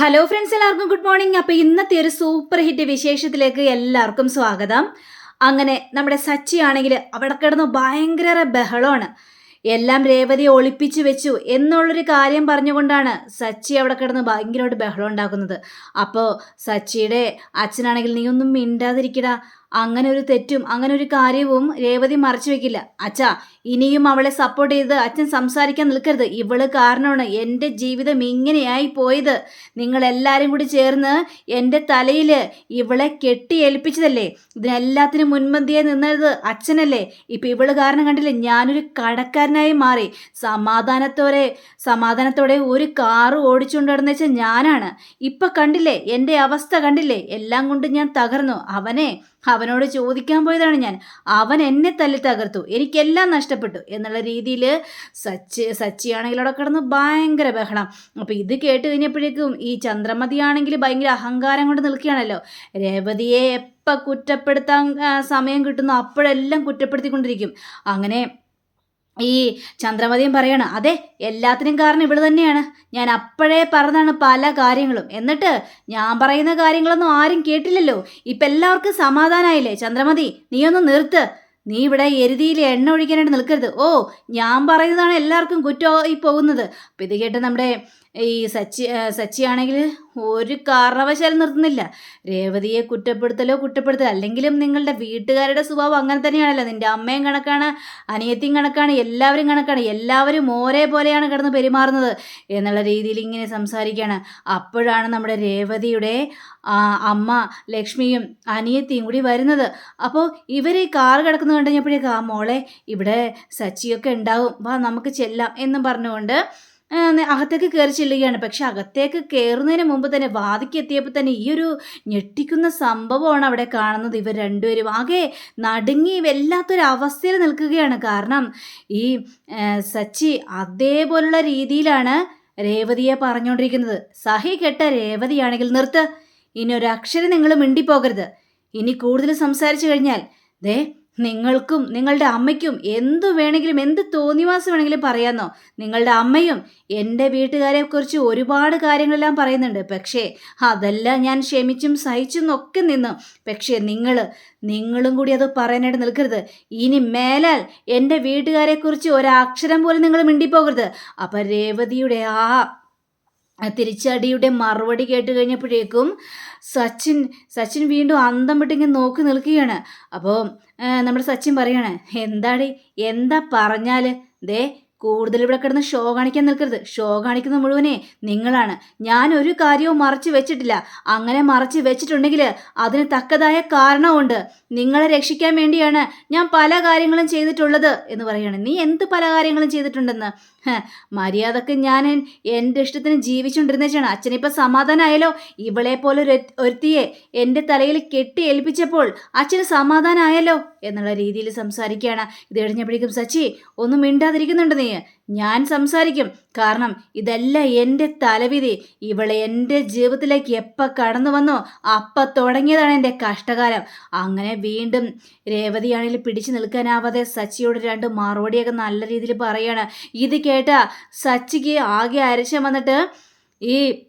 Hello friends എല്ലാവർക്കും good morning അപ്പോൾ ഇന്നത്തെ ഒരു സൂപ്പർ ഹിറ്റ് വിശേഷത്തിലേക്ക് എല്ലാവർക്കും സ്വാഗതം. അങ്ങനെ നമ്മുടെ സച്ചി ആണെങ്കിൽ അവിടെ കിടന്ന് ഭയങ്കര ബഹളമാണ്. എല്ലാം രേവതിയെ ഒളിപ്പിച്ചു വെച്ചു എന്നുള്ളൊരു കാര്യം പറഞ്ഞുകൊണ്ടാണ് സച്ചി അവിടെ കിടന്ന് ഭയങ്കരമായിട്ട് ബഹളം ഉണ്ടാക്കുന്നത്. അപ്പോൾ സച്ചിയുടെ അച്ഛനാണെങ്കിൽ നീ ഒന്നും മിണ്ടാതിരിക്കടാ. അങ്ങനെ ഒരു തെറ്റും അങ്ങനെ ഒരു കാര്യവും രേവതി മറച്ചു വെക്കില്ല. അച്ഛാ ഇനിയും അവളെ സപ്പോർട്ട് ചെയ്ത് അച്ഛൻ സംസാരിക്കാൻ നിൽക്കരുത്. ഇവൾ കാരണമാണ് എന്റെ ജീവിതം ഇങ്ങനെയായി പോയത്. നിങ്ങൾ എല്ലാവരും കൂടി ചേർന്ന് എന്റെ തലയിൽ ഇവളെ കെട്ടി ഏൽപ്പിച്ചതല്ലേ ഇതിനെല്ലാത്തിനും മുൻപന്തിയായി നിന്നത് അച്ഛനല്ലേ? ഇപ്പം ഇവൾ കാരണം കണ്ടില്ലേ? ഞാനൊരു കടക്കാരനായി മാറി. സമാധാനത്തോടെ സമാധാനത്തോടെ ഒരു കാറ് ഓടിച്ചുകൊണ്ട് നടന്നു വെച്ചാൽ ഞാനാണ്. ഇപ്പം കണ്ടില്ലേ? എന്റെ അവസ്ഥ കണ്ടില്ലേ? എല്ലാം കൊണ്ട് ഞാൻ തകർന്നു. അവനെ അവനോട് ചോദിക്കാൻ പോയതാണ് ഞാൻ. അവൻ എന്നെ തല്ലി തകർത്തു. എനിക്കെല്ലാം നഷ്ടപ്പെട്ടു എന്നുള്ള രീതിയിൽ സച്ചി സച്ചിയാണെങ്കിൽ അവിടെ കിടന്ന് ഭയങ്കര ബഹളം. അപ്പോൾ ഇത് കേട്ട് കഴിഞ്ഞപ്പോഴേക്കും ഈ ചന്ദ്രമതിയാണെങ്കിൽ ഭയങ്കര അഹങ്കാരം കൊണ്ട് നിൽക്കുകയാണല്ലോ. രേവതിയെ എപ്പോൾ കുറ്റപ്പെടുത്താൻ സമയം കിട്ടുന്നു അപ്പോഴെല്ലാം കുറ്റപ്പെടുത്തിക്കൊണ്ടിരിക്കും. അങ്ങനെ ഈ ചന്ദ്രമതിയും പറയാണ് അതെ എല്ലാത്തിനും കാരണം ഇവിടെ തന്നെയാണ്. ഞാൻ അപ്പോഴേ പറഞ്ഞതാണ് പല കാര്യങ്ങളും. എന്നിട്ട് ഞാൻ പറയുന്ന കാര്യങ്ങളൊന്നും ആരും കേട്ടില്ലല്ലോ. ഇപ്പം എല്ലാവർക്കും സമാധാനമായില്ലേ ചന്ദ്രമതി നീ ഒന്ന് നിർത്ത്. നീ ഇവിടെ എരുതിയിൽ എണ്ണ ഒഴിക്കാനായിട്ട് നിൽക്കരുത്. ഓ ഞാൻ പറയുന്നതാണ് എല്ലാവർക്കും കുറ്റമായി പോകുന്നത്. അപ്പം ഇത് കേട്ട് നമ്മുടെ ഈ സച്ചി സച്ചിയാണെങ്കിൽ ഒരു കാരണവശാലും നിർത്തുന്നില്ല. രേവതിയെ കുറ്റപ്പെടുത്തലോ കുറ്റപ്പെടുത്തലോ അല്ലെങ്കിലും നിങ്ങളുടെ വീട്ടുകാരുടെ സ്വഭാവം അങ്ങനെ തന്നെയാണല്ലോ. നിന്റെ അമ്മയും കണക്കാണ് അനിയത്തിയും കണക്കാണ് എല്ലാവരും കണക്കാണ് എല്ലാവരും ഒരേപോലെയാണ് കിടന്ന് പെരുമാറുന്നത് എന്നുള്ള രീതിയിൽ ഇങ്ങനെ സംസാരിക്കുകയാണ്. അപ്പോഴാണ് നമ്മുടെ രേവതിയുടെ അമ്മ ലക്ഷ്മിയും അനിയത്തിയും കൂടി വരുന്നത്. അപ്പോൾ ഇവർ ഈ കാർ കിടക്കുന്നത് കണ്ടു കഴിഞ്ഞപ്പോഴേക്കും ആ മോളെ ഇവിടെ സച്ചിയൊക്കെ ഉണ്ടാവും. വാ നമുക്ക് ചെല്ലാം എന്നും പറഞ്ഞുകൊണ്ട് അകത്തേക്ക് കയറി ചെല്ലുകയാണ്. പക്ഷെ അകത്തേക്ക് കയറുന്നതിന് മുമ്പ് തന്നെ വാതിക്ക് എത്തിയപ്പോൾ തന്നെ ഈ ഒരു ഞെട്ടിക്കുന്ന സംഭവമാണ് അവിടെ കാണുന്നത്. ഇവർ രണ്ടുപേരും ആകെ നടുങ്ങി വല്ലാത്തൊരു അവസ്ഥയിൽ നിൽക്കുകയാണ്. കാരണം ഈ സച്ചി അതേപോലുള്ള രീതിയിലാണ് രേവതിയെ പറഞ്ഞുകൊണ്ടിരിക്കുന്നത്. സഹി കെട്ട രേവതിയാണെങ്കിൽ നിർത്ത്. ഇനി ഒരു അക്ഷരം നിങ്ങൾ മിണ്ടിപ്പോകരുത്. ഇനി കൂടുതൽ സംസാരിച്ചു കഴിഞ്ഞാൽ ദേ നിങ്ങൾക്കും നിങ്ങളുടെ അമ്മയ്ക്കും എന്ത് വേണമെങ്കിലും എന്ത് തോന്നിവാസം വേണമെങ്കിലും പറയാമെന്നോ നിങ്ങളുടെ അമ്മയും എന്റെ വീട്ടുകാരെക്കുറിച്ച് ഒരുപാട് കാര്യങ്ങളെല്ലാം പറയുന്നുണ്ട്. പക്ഷേ അതെല്ലാം ഞാൻ ക്ഷമിച്ചും സഹിച്ചും ഒക്കെ നിന്നു. പക്ഷേ നിങ്ങൾ നിങ്ങളും കൂടി അത് പറയാനായിട്ട് നിൽക്കരുത്. ഇനി മേലാൽ എന്റെ വീട്ടുകാരെക്കുറിച്ച് ഒരക്ഷരം പോലും നിങ്ങൾ മിണ്ടിപ്പോകരുത്. അപ്പം രേവതിയുടെ ആ തിരിച്ചടിയുടെ മറുപടി കേട്ട് കഴിഞ്ഞപ്പോഴേക്കും സച്ചിൻ സച്ചിൻ വീണ്ടും അന്തം വിട്ടിങ്ങനെ നോക്കി നിൽക്കുകയാണ്. അപ്പോൾ നമ്മുടെ സച്ചിൻ പറയാണ് എന്താടി എന്താ പറഞ്ഞാൽ ദേ കൂടുതൽ ഇവിടെ കിടന്ന് ഷോ കാണിക്കാൻ നിൽക്കരുത്. ഷോ കാണിക്കുന്ന മുഴുവനെ നിങ്ങളാണ്. ഞാൻ ഒരു കാര്യവും മറച്ചു വെച്ചിട്ടില്ല. അങ്ങനെ മറച്ചു വെച്ചിട്ടുണ്ടെങ്കിൽ അതിന് തക്കതായ കാരണമുണ്ട് നിങ്ങളെ രക്ഷിക്കാൻ വേണ്ടിയാണ് ഞാൻ പല കാര്യങ്ങളും ചെയ്തിട്ടുള്ളത് എന്ന് പറയുകയാണ് നീ എന്ത് പല കാര്യങ്ങളും ചെയ്തിട്ടുണ്ടെന്ന്? മര്യാദയ്ക്ക് ഞാൻ എൻ- എന്റെ ഇഷ്ടത്തിന് ജീവിച്ചുകൊണ്ടിരുന്നേച്ചാണ് അച്ഛനിപ്പോൾ സമാധാനമായല്ലോ ഇവളെ പോലെ ഒരു ഒരുത്തിയെ എന്റെ തലയിൽ കെട്ടി ഏൽപ്പിച്ചപ്പോൾ അച്ഛന് സമാധാനമായല്ലോ എന്നുള്ള രീതിയിൽ സംസാരിക്കുകയാണ്. ഇത് കഴിഞ്ഞപ്പോഴേക്കും സച്ചി ഒന്നും മിണ്ടാതിരിക്കുന്നുണ്ട് നീ. ഞാൻ സംസാരിക്കും. കാരണം ഇതല്ല എന്റെ തലവിധി. ഇവളെ എന്റെ ജീവിതത്തിലേക്ക് എപ്പോൾ കടന്നു വന്നോ അപ്പം തുടങ്ങിയതാണ് എന്റെ കഷ്ടകാലം. അങ്ങനെ വീണ്ടും രേവതിയാണെങ്കിൽ പിടിച്ചു നിൽക്കാനാവാതെ സച്ചിയോട് രണ്ട് മറുപടിയൊക്കെ നല്ല രീതിയിൽ പറയാണ്. ഇത് കേട്ട സച്ചിക്ക് ആകെ അരശം വന്നിട്ട് ഈ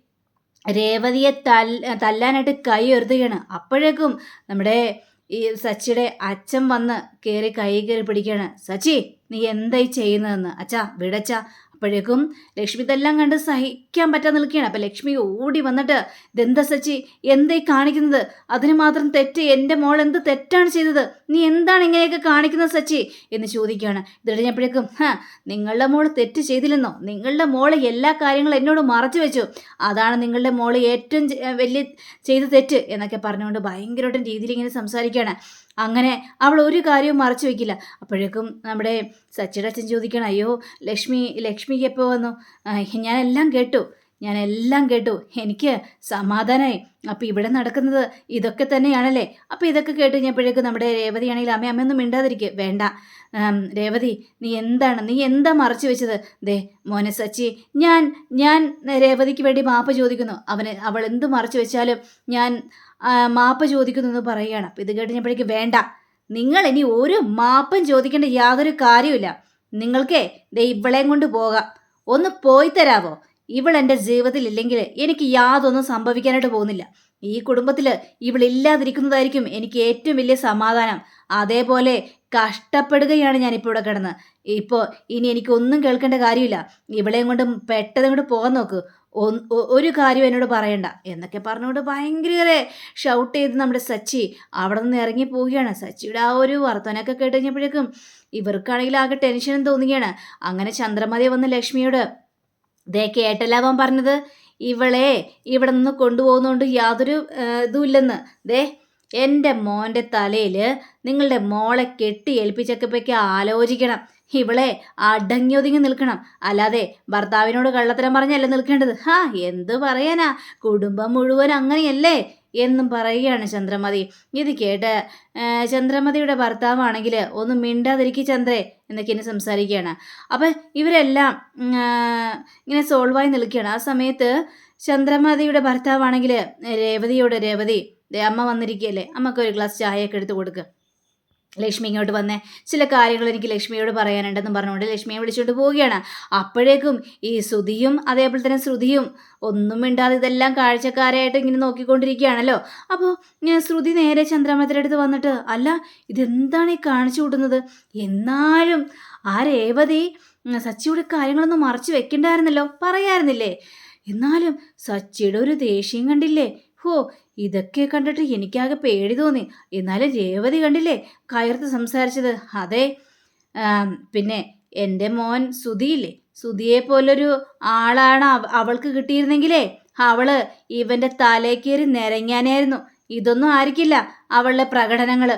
രേവതിയെ തല്ല തല്ലാനായിട്ട് കൈ ഉയർത്തുകയാണ് അപ്പോഴേക്കും നമ്മുടെ ഈ സച്ചിയുടെ അച്ഛൻ വന്ന് കയറി കൈ കയറി പിടിക്കുകയാണ്. സച്ചി നീ എന്തായി ചെയ്യുന്നതെന്ന്? അച്ഛാ വിടച്ച. അപ്പോഴേക്കും ലക്ഷ്മി ഇതെല്ലാം കണ്ട് സഹിക്കാൻ പറ്റാൻ നിൽക്കുകയാണ്. അപ്പം ലക്ഷ്മി ഓടി വന്നിട്ട് ഇതെന്താ സച്ചി? എന്തായി കാണിക്കുന്നത്? അതിന് മാത്രം തെറ്റ്. എന്റെ മോൾ എന്ത് തെറ്റാണ് ചെയ്തത്? നീ എന്താണ് ഇങ്ങനെയൊക്കെ കാണിക്കുന്നത് സച്ചി? എന്ന് ചോദിക്കുകയാണ്. ഇത് കഴിഞ്ഞപ്പോഴേക്കും ഹാ നിങ്ങളുടെ മോൾ തെറ്റ് ചെയ്തില്ലെന്നോ? നിങ്ങളുടെ മോൾ എല്ലാ കാര്യങ്ങളും എന്നോട് മറച്ചു വെച്ചു. അതാണ് നിങ്ങളുടെ മോൾ ഏറ്റവും വലിയ ചെയ്ത തെറ്റ് എന്നൊക്കെ പറഞ്ഞുകൊണ്ട് ഭയങ്കരമായിട്ടും രീതിയിൽ ഇങ്ങനെ സംസാരിക്കുകയാണ്. അങ്ങനെ അവൾ ഒരു കാര്യവും മറച്ചു വെക്കില്ല. അപ്പോഴേക്കും നമ്മുടെ സച്ചിയുടെ ചോദിക്കണം അയ്യോ ലക്ഷ്മി ലക്ഷ്മിക്ക് എപ്പോൾ വന്നു? ഞാനെല്ലാം കേട്ടു. ഞാനെല്ലാം കേട്ടു. എനിക്ക് സമാധാനമായി അപ്പം ഇവിടെ നടക്കുന്നത് ഇതൊക്കെ തന്നെയാണല്ലേ? അപ്പം ഇതൊക്കെ കേട്ട് കഴിഞ്ഞപ്പോഴേക്കും നമ്മുടെ രേവതിയാണെങ്കിൽ അമ്മ അമ്മയൊന്നും മിണ്ടാതിരിക്കുക വേണ്ട. രേവതി നീ എന്താണ്? നീ എന്താ മറച്ചു വെച്ചത്? ദേ മോനെ സച്ചി ഞാൻ ഞാൻ രേവതിക്ക് വേണ്ടി മാപ്പ് ചോദിക്കുന്നു. അവന് അവൾ എന്ത് മറച്ചു വെച്ചാലും ഞാൻ മാപ്പ് ചോദിക്കുന്നു എന്ന് പറയുകയാണ്. അപ്പം ഇത് കേട്ട് വേണ്ട. നിങ്ങൾ ഇനി ഒരു മാപ്പും ചോദിക്കേണ്ട യാതൊരു കാര്യമില്ല നിങ്ങൾക്കേ ദേ ഇവളെയും കൊണ്ട് പോകാം. ഒന്ന് പോയി തരാവോ? ഇവൾ എന്റെ ജീവിതത്തിൽ ഇല്ലെങ്കിൽ എനിക്ക് യാതൊന്നും സംഭവിക്കാനായിട്ട് പോകുന്നില്ല. ഈ കുടുംബത്തിൽ ഇവളില്ലാതിരിക്കുന്നതായിരിക്കും എനിക്ക് ഏറ്റവും വലിയ സമാധാനം. അതേപോലെ കഷ്ടപ്പെടുകയാണ് ഞാനിപ്പോൾ ഇവിടെ കിടന്ന്. ഇപ്പോൾ ഇനി എനിക്കൊന്നും കേൾക്കേണ്ട കാര്യമില്ല. ഇവളെയും കൊണ്ട് പെട്ടെന്ന് കൊണ്ട് പോകാൻ നോക്ക്. ഒരു കാര്യം എന്നോട് പറയണ്ട. എന്നൊക്കെ പറഞ്ഞുകൊണ്ട് ഭയങ്കര ഷൗട്ട് ചെയ്ത് നമ്മുടെ സച്ചി അവിടെ നിന്ന് ഇറങ്ങി പോവുകയാണ്. സച്ചിയുടെ ആ ഒരു വർത്തനൊക്കെ കേട്ട് കഴിഞ്ഞപ്പോഴേക്കും ഇവർക്കാണെങ്കിൽ ആകെ ടെൻഷനും തോന്നുകയാണ്. അങ്ങനെ ചന്ദ്രമതി വന്ന് ലക്ഷ്മിയോട് ദേ കേട്ടല്ലാവാൻ പറഞ്ഞത്? ഇവളെ ഇവിടെ നിന്ന് കൊണ്ടുപോകുന്നതുകൊണ്ട് യാതൊരു ഇതുമില്ലെന്ന്. ദേ എന്റെ മോന്റെ തലയിൽ നിങ്ങളുടെ മോളെ കെട്ടി ഏൽപ്പിച്ചൊക്കെ ആലോചിക്കണം. ഇവളെ അടങ്ങി ഒതുങ്ങി നിൽക്കണം. അല്ലാതെ ഭർത്താവിനോട് കള്ളത്തരം പറഞ്ഞല്ല നിൽക്കേണ്ടത്? ഹാ എന്ത് പറയാനാ? കുടുംബം മുഴുവൻ അങ്ങനെയല്ലേ? എന്നും പറയുകയാണ് ചന്ദ്രമതി. ഇത് കേട്ട് ചന്ദ്രമതിയുടെ ഭർത്താവാണെങ്കിൽ ഒന്ന് മിണ്ടാതിരിക്കും ചന്ദ്രേ എന്നൊക്കെ ഇനി സംസാരിക്കുകയാണ്. അപ്പം ഇവരെല്ലാം ഇങ്ങനെ സോൾവായി നിൽക്കുകയാണ്. ആ സമയത്ത് ചന്ദ്രമതിയുടെ ഭർത്താവാണെങ്കിൽ രേവതിയോട് രേവതി അമ്മ വന്നിരിക്കുകയല്ലേ? അമ്മയ്ക്ക് ഒരു ഗ്ലാസ് ചായയൊക്കെ എടുത്ത് കൊടുക്കുക ലക്ഷ്മി ഇങ്ങോട്ട് വന്നേ ചില കാര്യങ്ങൾ എനിക്ക് ലക്ഷ്മിയോട് പറയാനുണ്ടെന്ന് പറഞ്ഞുകൊണ്ട് ലക്ഷ്മിയെ വിളിച്ചുകൊണ്ട് പോവുകയാണ്. അപ്പോഴേക്കും ഈ ശ്രുതിയും അതേപോലെ തന്നെ ശ്രുതിയും ഒന്നും മിണ്ടാതെ ഇതെല്ലാം കാഴ്ചക്കാരായിട്ട് ഇങ്ങനെ നോക്കിക്കൊണ്ടിരിക്കുകയാണല്ലോ. അപ്പോൾ ശ്രുതി നേരെ ചന്ദ്രമത്തിന്റെ അടുത്ത് വന്നിട്ട് അല്ല ഇതെന്താണ് ഈ കാണിച്ചു കൂട്ടുന്നത്? എന്നാലും ആ രേവതി സച്ചിയുടെ കാര്യങ്ങളൊന്നും മറച്ചു വെക്കണ്ടായിരുന്നല്ലോ. പറയായിരുന്നില്ലേ? എന്നാലും സച്ചിയുടെ ഒരു ദേഷ്യം കണ്ടില്ലേ? ഹോ ഇതൊക്കെ കണ്ടിട്ട് എനിക്കാകെ പേടി തോന്നി. എന്നാലും രേവതി കണ്ടില്ലേ കയർത്ത് സംസാരിച്ചത്? അതെ. പിന്നെ എന്റെ മോൻ സുധിയില്ലേ? സുധിയെ പോലൊരു ആളാണ് അവൾക്ക് കിട്ടിയിരുന്നെങ്കിലേ അവൾ ഇവന്റെ തലേക്കേറി നിരങ്ങാനായിരുന്നു. ഇതൊന്നും ആയിരിക്കില്ല അവളുടെ പ്രകടനങ്ങൾ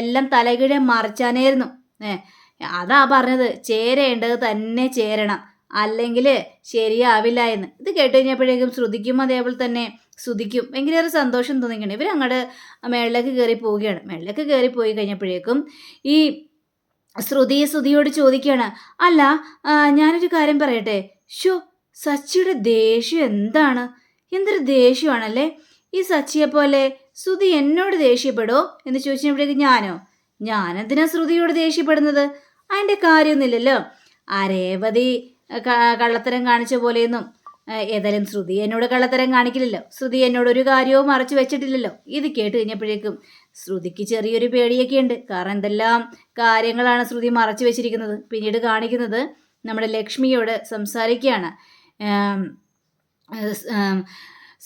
എല്ലാം തലകീഴെ മറിച്ചാനായിരുന്നു. ഏ അതാ പറഞ്ഞത്. ചേരേണ്ടത് തന്നെ ചേരണം. അല്ലെങ്കിൽ ശരിയാവില്ല എന്ന്. ഇത് കേട്ട് കഴിഞ്ഞപ്പോഴേക്കും ശ്രുതിക്കും അതേപോലെ തന്നെ ശ്രുതിക്കും ഭയങ്കര സന്തോഷം തോന്നിക്കണം ഇവർ അങ്ങോട്ട് മേളിലേക്ക് കയറി പോവുകയാണ്. മേളിലേക്ക് കയറി പോയി കഴിഞ്ഞപ്പോഴേക്കും ഈ ശ്രുതി ശ്രുതിയോട് ചോദിക്കുകയാണ് അല്ല ഞാനൊരു കാര്യം പറയട്ടെ? ഷോ സച്ചിയുടെ ദേഷ്യം എന്താണ്? എന്തൊരു ദേഷ്യമാണല്ലേ? ഈ സച്ചിയെ പോലെ ശ്രുതി എന്നോട് ദേഷ്യപ്പെടോ എന്ന് ചോദിച്ചപ്പോഴേക്ക് ഞാനോ? ഞാനെന്തിനാ ശ്രുതിയോട് ദേഷ്യപ്പെടുന്നത്? അതിന്റെ കാര്യമൊന്നുമില്ലല്ലോ. ആ രേവതി കള്ളത്തരം കാണിച്ച പോലെയൊന്നും ഏതായാലും ശ്രുതി എന്നോട് കള്ളത്തരം കാണിക്കില്ലല്ലോ. ശ്രുതി എന്നോട് ഒരു കാര്യവും മറച്ചു വെച്ചിട്ടില്ലല്ലോ. ഇത് കേട്ട് കഴിഞ്ഞപ്പോഴേക്കും ശ്രുതിക്ക് ചെറിയൊരു പേടിയൊക്കെ ഉണ്ട് കാരണം എന്തെല്ലാം കാര്യങ്ങളാണ് ശ്രുതി മറച്ചു വെച്ചിരിക്കുന്നത്. പിന്നീട് കാണിക്കുന്നത് നമ്മുടെ ലക്ഷ്മിയോട് സംസാരിക്കുകയാണ്.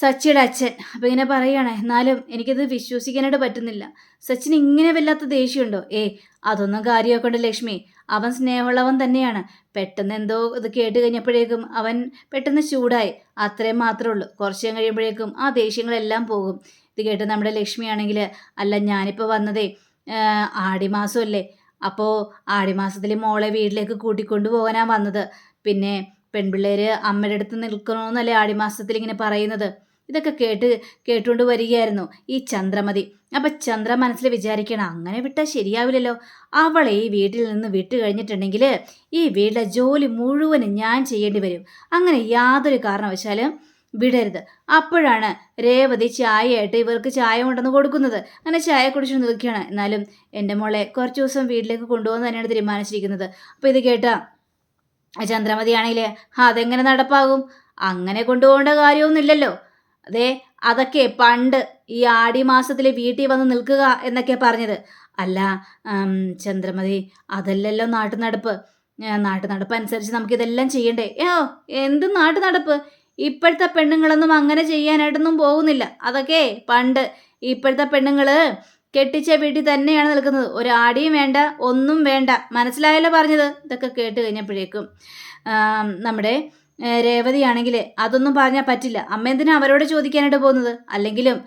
സച്ചിയുടെ അച്ഛൻ. അപ്പം ഇങ്ങനെ പറയുകയാണ് എന്നാലും എനിക്കത് വിശ്വസിക്കാനായിട്ട് പറ്റുന്നില്ല. സച്ചിന് ഇങ്ങനെ വല്ലാത്ത ദേഷ്യമുണ്ടോ? ഏ അതൊന്നും കാര്യമാക്കണ്ട ലക്ഷ്മി. അവൻ സ്നേഹമുള്ളവൻ തന്നെയാണ്. പെട്ടെന്ന് എന്തോ ഇത് കേട്ട് കഴിഞ്ഞപ്പോഴേക്കും അവൻ പെട്ടെന്ന് ചൂടായി. അത്രയും മാത്രമേ ഉള്ളൂ. കുറച്ച് കഴിയുമ്പോഴേക്കും ആ ദേഷ്യങ്ങളെല്ലാം പോകും. ഇത് കേട്ട് നമ്മുടെ ലക്ഷ്മിയാണെങ്കിൽ അല്ല ഞാനിപ്പോൾ വന്നതേ ആടിമാസമല്ലേ? അപ്പോൾ ആടിമാസത്തിൽ മോളെ വീട്ടിലേക്ക് കൂട്ടിക്കൊണ്ടു പോകാനാണ് വന്നത്. പിന്നെ പെൺപിള്ളേർ അമ്മയുടെ അടുത്ത് നിൽക്കണമെന്നല്ലേ ആടിമാസത്തിൽ ഇങ്ങനെ പറയുന്നത്? ഇതൊക്കെ കേട്ട് കേട്ടുകൊണ്ട് വരികയായിരുന്നു ഈ ചന്ദ്രമതി. അപ്പം ചന്ദ്ര മനസ്സിൽ വിചാരിക്കണം അങ്ങനെ വിട്ടാൽ ശരിയാവില്ലല്ലോ. അവളെ ഈ വീട്ടിൽ നിന്ന് വിട്ടു കഴിഞ്ഞിട്ടുണ്ടെങ്കിൽ ഈ വീട്ടിലെ ജോലി മുഴുവനും ഞാൻ ചെയ്യേണ്ടി വരും. അങ്ങനെ യാതൊരു കാരണവശാലും വിടരുത്. അപ്പോഴാണ് രേവതി ചായയായിട്ട് ഇവർക്ക് ചായ കൊണ്ടുവന്ന് കൊടുക്കുന്നത്. അങ്ങനെ ചായ കുടിച്ചു നിൽക്കുകയാണ്. എന്നാലും എന്റെ മോളെ കുറച്ച് ദിവസം വീട്ടിലേക്ക് കൊണ്ടുപോകാൻ തന്നെയാണ് തീരുമാനിച്ചിരിക്കുന്നത്. അപ്പോൾ ഇത് കേട്ടാ ചന്ദ്രമതി അതെങ്ങനെ നടപ്പാകും? അങ്ങനെ കൊണ്ടുപോകേണ്ട കാര്യമൊന്നുമില്ലല്ലോ. അതെ അതൊക്കെ പണ്ട് ഈ ആടി മാസത്തിൽ വീട്ടിൽ വന്ന് നിൽക്കുക എന്നൊക്കെ പറഞ്ഞത്. അല്ല ചന്ദ്രമതി അതല്ലല്ലോ നാട്ടു നടപ്പ് നാട്ടു നടപ്പ് അനുസരിച്ച് നമുക്കിതെല്ലാം ചെയ്യണ്ടേ? ഏ എന്ത് നാട്ടു നടപ്പ് ഇപ്പോഴത്തെ പെണ്ണുങ്ങളൊന്നും അങ്ങനെ ചെയ്യാനായിട്ടൊന്നും പോകുന്നില്ല. അതൊക്കെ പണ്ട് ഇപ്പോഴത്തെ പെണ്ണുങ്ങൾ കെട്ടിച്ച വീട്ടിൽ തന്നെയാണ് നിൽക്കുന്നത്. ഒരു ഒരാടിയും വേണ്ട ഒന്നും വേണ്ട. മനസ്സിലായല്ലോ പറഞ്ഞത്? ഇതൊക്കെ കേട്ട് കഴിഞ്ഞപ്പോഴേക്കും നമ്മുടെ രേവതിയാണെങ്കിൽ അതൊന്നും പറഞ്ഞാൽ പറ്റില്ല. അമ്മ എന്തിനാ അവരോട് ചോദിക്കാനായിട്ട് പോകുന്നത്? അല്ലെങ്കിലും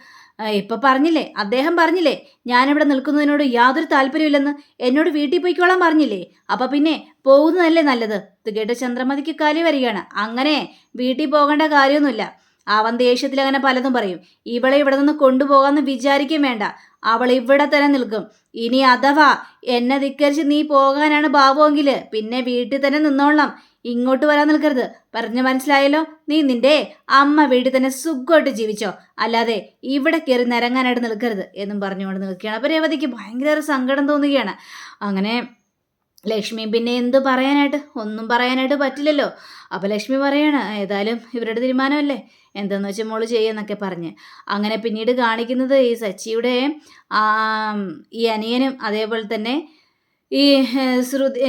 ഇപ്പൊ പറഞ്ഞില്ലേ അദ്ദേഹം പറഞ്ഞില്ലേ ഞാനിവിടെ നിൽക്കുന്നതിനോട് യാതൊരു താല്പര്യമില്ലെന്ന് എന്നോട് വീട്ടിൽ പോയിക്കോളാൻ പറഞ്ഞില്ലേ? അപ്പൊ പിന്നെ പോകുന്നതല്ലേ നല്ലത്? ഇത് കേട്ട് ചന്ദ്രമതിക്ക് കാലി വരികയാണ്. അങ്ങനെ വീട്ടിൽ പോകേണ്ട കാര്യമൊന്നുമില്ല. അവൻ ദേഷ്യത്തിൽ അങ്ങനെ പലതും പറയും. ഇവളെ ഇവിടെ നിന്ന് കൊണ്ടുപോകാമെന്ന് വിചാരിക്കും വേണ്ട. അവൾ ഇവിടെ തന്നെ നിൽക്കും. ഇനി അഥവാ എന്നെ ധിക്കരിച്ച് നീ പോകാനാണ് ഭാവമെങ്കിൽ പിന്നെ വീട്ടിൽ തന്നെ നിന്നോളാം. ഇങ്ങോട്ട് വരാൻ നിൽക്കരുത്. പറഞ്ഞു മനസ്സിലായല്ലോ? നീ നിന്റെ അമ്മ വീട്ടിൽ തന്നെ സുഖമായിട്ട് ജീവിച്ചോ. അല്ലാതെ ഇവിടെ കയറി നിരങ്ങാനായിട്ട് നിൽക്കരുത് എന്നും പറഞ്ഞുകൊണ്ട് നിൽക്കുകയാണ്. അപ്പോൾ രേവതിക്ക് ഭയങ്കര സങ്കടം തോന്നുകയാണ്. അങ്ങനെ ലക്ഷ്മി പിന്നെ എന്ത് പറയാനായിട്ട്? ഒന്നും പറയാനായിട്ട് പറ്റില്ലല്ലോ. അപ്പോൾ ലക്ഷ്മി പറയാണ് ഏതായാലും ഇവരുടെ തീരുമാനമല്ലേ? എന്തെന്ന് വെച്ചാൽ മോൾ ചെയ്യുമെന്നൊക്കെ പറഞ്ഞ്. അങ്ങനെ പിന്നീട് കാണിക്കുന്നത് ഈ സച്ചിയുടെ ഈ അനിയനും അതേപോലെ തന്നെ ഈ ശ്രുതി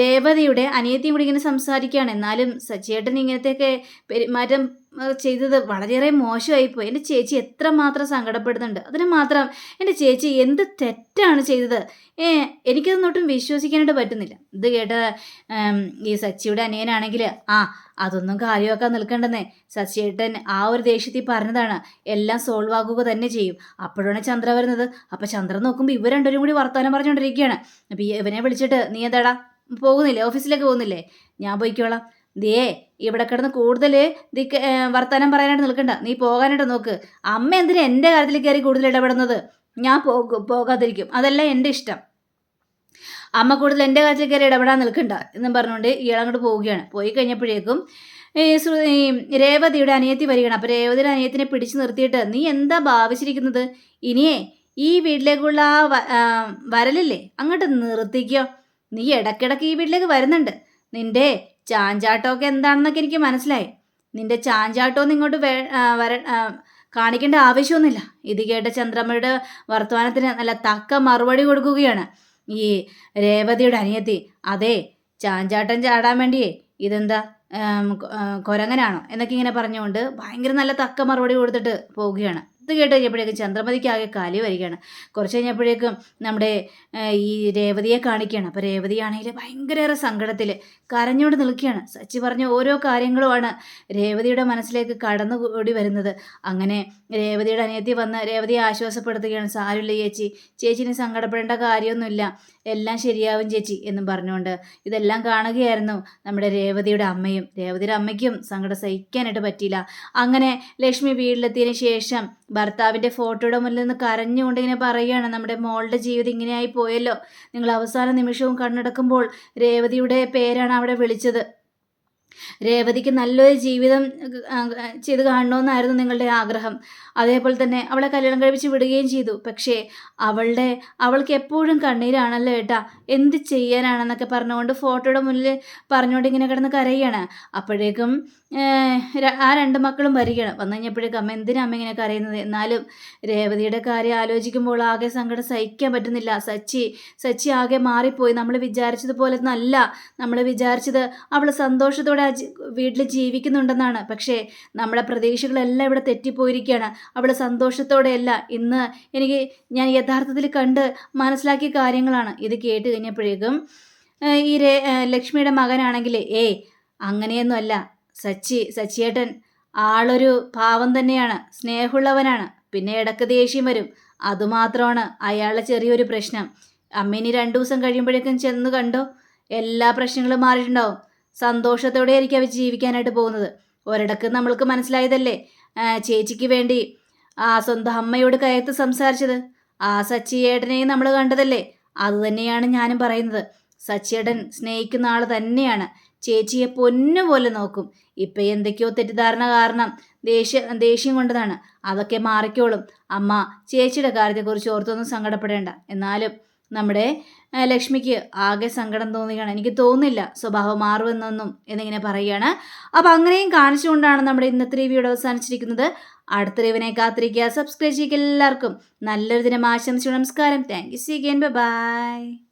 രേവതിയുടെ അനിയത്തിയും കൂടി ഇങ്ങനെ സംസാരിക്കുകയാണ്. എന്നാലും സച്ചിയേട്ടൻ ഇങ്ങനത്തെയൊക്കെ പെരുമാറ്റം ചെയ്തത് വളരെയേറെ മോശമായിപ്പോയി. എന്റെ ചേച്ചി എത്ര മാത്രം സങ്കടപ്പെടുന്നുണ്ട്. അതിന് മാത്രം എന്റെ ചേച്ചി എന്ത് തെറ്റാണ് ചെയ്തത്? ഏ എനിക്കതൊന്നൊട്ടും വിശ്വസിക്കാനായിട്ട് പറ്റുന്നില്ല. ഇത് കേട്ട ഈ സച്ചിയുടെ അനിയനാണെങ്കിൽ ആ അതൊന്നും കാര്യമാക്കാൻ നിൽക്കണ്ടെന്നേ. സച്ചിയേട്ടൻ ആ ഒരു ദേഷ്യത്തിൽ പറഞ്ഞതാണ് എല്ലാം സോൾവ് ആകുക തന്നെ ചെയ്യും. അപ്പോഴാണ് ചന്ദ്ര വരുന്നത്. അപ്പം ചന്ദ്ര നോക്കുമ്പോൾ ഇവർ രണ്ടുപേരും കൂടി വർത്തമാനം പറഞ്ഞുകൊണ്ടിരിക്കുകയാണ്. അപ്പം ഇവനെ വിളിച്ചിട്ട് നീ എന്താടാ? പോകുന്നില്ലേ? ഓഫീസിലേക്ക് പോകുന്നില്ലേ? ഞാൻ പോയിക്കോളാം. ദേ ഇവിടെ കിടന്ന് കൂടുതൽ ദിക്ക് വർത്തമാനം പറയാനായിട്ട് നിൽക്കണ്ട. നീ പോകാനായിട്ട് നോക്ക്. അമ്മ എന്തിനാ എന്റെ കാര്യത്തിൽ കയറി കൂടുതൽ ഇടപെടുന്നത്? ഞാൻ പോകും പോകാതിരിക്കും. അതല്ല എന്റെ ഇഷ്ടം. അമ്മ കൂടുതൽ എന്റെ കാര്യത്തിൽ കയറി ഇടപെടാൻ നിൽക്കണ്ട എന്നും പറഞ്ഞുകൊണ്ട് ഇയാളങ്ങോട്ട് പോവുകയാണ്. പോയി കഴിഞ്ഞപ്പോഴേക്കും ഈ രേവതിയുടെ അനിയത്തി വരികയാണ്. അപ്പോൾ രേവതിയുടെ അനിയത്തിനെ പിടിച്ചു നിർത്തിയിട്ട് നീ എന്താ ഭാവിച്ചിരിക്കുന്നത്? ഇനിയേ ഈ വീട്ടിലേക്കുള്ള ആ വരലില്ലേ? അങ്ങോട്ട് നിർത്തിക്കോ. നീ ഇടയ്ക്കിടയ്ക്ക് ഈ വീട്ടിലേക്ക് വരുന്നുണ്ട്. നിന്റെ ചാഞ്ചാട്ടമൊക്കെ എന്താണെന്നൊക്കെ എനിക്ക് മനസ്സിലായി. നിന്റെ ചാഞ്ചാട്ടമൊന്നും ഇങ്ങോട്ട് വേ വര കാണിക്കേണ്ട ആവശ്യമൊന്നുമില്ല. ഇത് കേട്ട ചന്ദ്രമ്മയുടെ വർത്തമാനത്തിന് നല്ല തക്ക മറുപടി കൊടുക്കുകയാണ്. ഈ രേവതിയുടെ അനിയത്തി അതെ ചാഞ്ചാട്ടം ചാടാൻ വേണ്ടിയേ ഇതെന്താ കൊരങ്ങനാണോ? എന്നൊക്കെ ഇങ്ങനെ പറഞ്ഞുകൊണ്ട് ഭയങ്കര നല്ല തക്ക മറുപടി കൊടുത്തിട്ട് പോവുകയാണ്. ഇത് കേട്ട് കഴിഞ്ഞപ്പോഴേക്കും ചന്ദ്രമതിക്ക് ആകെ കാലി വരികയാണ്. കുറച്ച് കഴിഞ്ഞപ്പോഴേക്കും നമ്മുടെ ഈ രേവതിയെ കാണിക്കുകയാണ്. അപ്പോൾ രേവതിയാണെങ്കിൽ ഭയങ്കരേറെ സങ്കടത്തിൽ കരഞ്ഞുകൊണ്ട് നിൽക്കുകയാണ്. സച്ചി പറഞ്ഞ ഓരോ കാര്യങ്ങളുമാണ് രേവതിയുടെ മനസ്സിലേക്ക് കടന്നു കൂടി വരുന്നത്. അങ്ങനെ രേവതിയുടെ അനിയത്തി വന്ന് രേവതിയെ ആശ്വാസപ്പെടുത്തുകയാണ്. സാരമില്ല ചേച്ചി ചേച്ചിന് സങ്കടപ്പെടേണ്ട കാര്യമൊന്നുമില്ല. എല്ലാം ശരിയാവും ചേച്ചി എന്നും പറഞ്ഞുകൊണ്ട് ഇതെല്ലാം കാണുകയായിരുന്നു നമ്മുടെ രേവതിയുടെ അമ്മയും. രേവതിയുടെ അമ്മയ്ക്കും സങ്കടം സഹിക്കാനായിട്ട് പറ്റിയില്ല. അങ്ങനെ ലക്ഷ്മി വീട്ടിലെത്തിയതിന് ശേഷം ഭർത്താവിന്റെ ഫോട്ടോയുടെ മുന്നിൽ നിന്ന് കരഞ്ഞുകൊണ്ട് ഇങ്ങനെ പറയുകയാണ് നമ്മുടെ മോളുടെ ജീവിതം ഇങ്ങനെയായി പോയല്ലോ. നിങ്ങൾ അവസാന നിമിഷവും കണ്ണടക്കുമ്പോൾ രേവതിയുടെ പേരാണ് അവിടെ വിളിച്ചത്. രേവതിക്ക് നല്ലൊരു ജീവിതം ചെയ്ത് കാണണമെന്നായിരുന്നു നിങ്ങളുടെ ആഗ്രഹം. അതേപോലെ തന്നെ അവളെ കല്യാണം കഴിപ്പിച്ച് വിടുകയും ചെയ്തു. പക്ഷേ അവളുടെ അവൾക്ക് എപ്പോഴും കണ്ണീരാണല്ലോ ഏട്ടാ. എന്ത് ചെയ്യാനാണെന്നൊക്കെ പറഞ്ഞുകൊണ്ട് ഫോട്ടോയുടെ മുന്നിൽ പറഞ്ഞുകൊണ്ട് ഇങ്ങനെ കിടന്ന് കരയാണ് അപ്പോഴേക്കും ആ രണ്ട് മക്കളും വരികയാണ് വന്നു കഴിഞ്ഞപ്പോഴേക്കും അമ്മ എന്തിനാ അമ്മ ഇങ്ങനെ കരയുന്നത്? എന്നാലും രേവതിയുടെ കാര്യം ആലോചിക്കുമ്പോൾ ആകെ സങ്കടം സഹിക്കാൻ പറ്റുന്നില്ല. സച്ചി സച്ചി ആകെ മാറിപ്പോയി. നമ്മൾ വിചാരിച്ചതുപോലെ നല്ല നമ്മൾ വിചാരിച്ചത് അവൾ സന്തോഷത്തോടെ വീട്ടിൽ ജീവിക്കുന്നുണ്ടെന്നാണ്. പക്ഷേ നമ്മുടെ പ്രതീക്ഷകളെല്ലാം ഇവിടെ തെറ്റിപ്പോയിരിക്കുകയാണ്. അവൾ സന്തോഷത്തോടെയല്ല. ഇന്ന് എനിക്ക് ഞാൻ യഥാർത്ഥത്തിൽ കണ്ട് മനസ്സിലാക്കിയ കാര്യങ്ങളാണ്. ഇത് കേട്ട് കഴിഞ്ഞപ്പോഴേക്കും ഈ ലക്ഷ്മിയുടെ മകനാണെങ്കിൽ ഏയ് അങ്ങനെയൊന്നുമല്ല. സച്ചി സച്ചിയേട്ടൻ ആളൊരു പാവം തന്നെയാണ് സ്നേഹമുള്ളവനാണ്. പിന്നെ ഇടയ്ക്ക് ദേഷ്യം വരും. അതുമാത്രമാണ് അയാളുടെ ചെറിയൊരു പ്രശ്നം. അമ്മിനി രണ്ടു ദിവസം കഴിയുമ്പോഴേക്കും ചെന്ന് കണ്ടോ? എല്ലാ പ്രശ്നങ്ങളും മാറിയിട്ടുണ്ടാവും. സന്തോഷത്തോടെ ആയിരിക്കും അവർ ജീവിക്കാനായിട്ട് പോകുന്നത്. ഒരിടക്ക് നമ്മൾക്ക് മനസ്സിലായതല്ലേ? ചേച്ചിക്ക് വേണ്ടി ആ സ്വന്തം അമ്മയോട് കയത്ത് സംസാരിച്ചത്. ആ സച്ചിയേട്ടനെയും നമ്മൾ കണ്ടതല്ലേ? അതുതന്നെയാണ് ഞാനും പറയുന്നത്. സച്ചിയേട്ടൻ സ്നേഹിക്കുന്ന ആൾ തന്നെയാണ്. ചേച്ചിയെ പൊന്നുപോലെ നോക്കും. ഇപ്പം എന്തൊക്കെയോ തെറ്റിദ്ധാരണ കാരണം ദേഷ്യ ദേഷ്യം കൊണ്ടതാണ്. അതൊക്കെ മാറിക്കോളും. അമ്മ ചേച്ചിയുടെ കാര്യത്തെക്കുറിച്ച് ഓർത്തൊന്നും സങ്കടപ്പെടേണ്ട. എന്നാലും നമ്മുടെ ലക്ഷ്മിക്ക് ആകെ സങ്കടം തോന്നുകയാണ്. എനിക്ക് തോന്നുന്നില്ല സ്വഭാവം മാറുമെന്നൊന്നും എന്നിങ്ങനെ പറയുകയാണ്. അപ്പം അങ്ങനെയും കാണിച്ചുകൊണ്ടാണ് നമ്മുടെ ഇന്നത്തെ റിവ്യൂടെ അവസാനിച്ചിരിക്കുന്നത്. അടുത്ത റിവിനെ കാത്തിരിക്കുക. സബ്സ്ക്രൈബ് ചെയ്യുക എല്ലാവർക്കും. നല്ലൊരു ദിനം ആശംസിച്ചു. നമസ്കാരം. Thank you see again bye